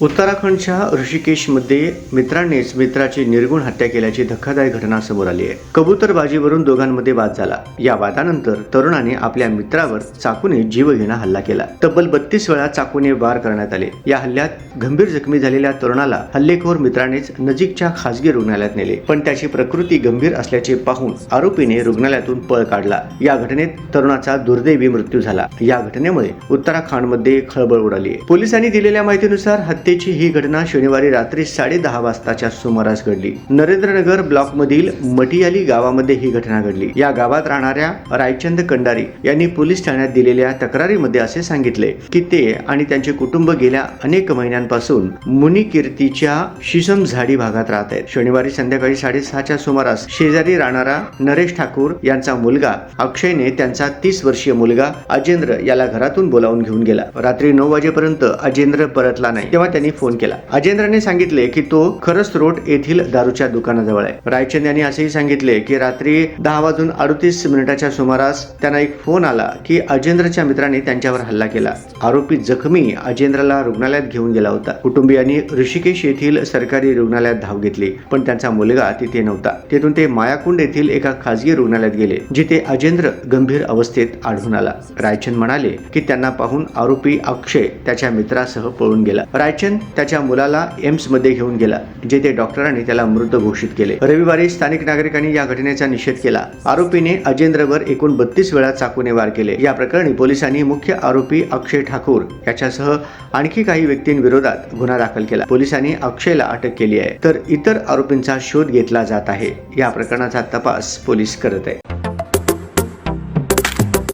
उत्तराखंडच्या ऋषिकेशमध्ये मित्रांनीच मित्राची निर्गुण हत्या केल्याची धक्कादायक घटना समोर आली आहे. कबूतरबाजीवरून दोघांमध्ये वाद झाला. या वादानंतर तरुणाने आपल्या मित्रावर चाकूने जीवघेणा हल्ला केला. तब्बल बत्तीस वेळा चाकूने वार करण्यात आले. या हल्ल्यात गंभीर जखमी झालेल्या तरुणाला हल्लेखोर मित्रानेच नजीकच्या खासगी रुग्णालयात नेले. पण त्याची प्रकृती गंभीर असल्याचे पाहून आरोपीने रुग्णालयातून पळ काढला. या घटनेत तरुणाचा दुर्दैवी मृत्यू झाला. या घटनेमुळे उत्तराखंडमध्ये खळबळ उडाली आहे. पोलिसांनी दिलेल्या माहितीनुसार हत्येची ही घटना शनिवारी रात्री साडे दहा वाजताच्या सुमारास घडली. नरेंद्रनगर ब्लॉक मधील मटियाली गावामध्ये ही घटना घडली. या गावात राहणाऱ्या रायचंद कंडारी यांनी पोलीस ठाण्यात दिलेल्या तक्रारीमध्ये असे सांगितले की ते आणि त्यांचे कुटुंब गेल्या अनेक महिन्यांपासून मुनिकीर्तीच्या शिसम झाडी भागात राहत आहेत. शनिवारी संध्याकाळी साडेसहाच्या सुमारास शेजारी राहणारा नरेश ठाकूर यांचा मुलगा अक्षयने त्यांचा तीस वर्षीय मुलगा अजेंद्र याला घरातून बोलावून घेऊन गेला. रात्री नऊ वाजेपर्यंत अजेंद्र परतला नाही. तेव्हा त्यांनी फोन केला. अजेंद्रने सांगितले की तो खरस रोड येथील दारूच्या दुकानाजवळ आहे. रायचंद यांनी असेही सांगितले की रात्री दहा वाजून अडतीस मिनिटाच्या सुमारास त्यांना एक फोन आला की अजेंद्रच्या मित्राने त्यांच्यावर हल्ला केला. आरोपी जखमी अजेंद्रला रुग्णालयात घेऊन गेला होता. कुटुंबियांनी ऋषिकेश येथील सरकारी रुग्णालयात धाव घेतली पण त्यांचा मुलगा तिथे नव्हता. तेथून ते मायाकुंड येथील एका खासगी रुग्णालयात गेले जिथे अजेंद्र गंभीर अवस्थेत आढळून आला. रायचंद म्हणाले की त्यांना पाहून आरोपी अक्षय त्याच्या मित्रासह पळून गेला. रायचंद त्याच्या मुलाला एम्समध्ये घेऊन गेला जेथे डॉक्टरांनी त्याला मृत घोषित केले. रविवारी स्थानिक नागरिकांनी या घटनेचा निषेध केला. आरोपीने अजेंद्रवर एकूण बत्तीस वेळा चाकूने वार केले. या प्रकरणी पोलिसांनी मुख्य आरोपी अक्षय ठाकूर याच्यासह आणखी काही व्यक्तींविरोधात गुन्हा दाखल केला. पोलिसांनी अक्षयला अटक केली आहे. तर इतर आरोपींचा शोध घेतला जात आहे. या प्रकरणाचा तपास पोलीस करत आहे.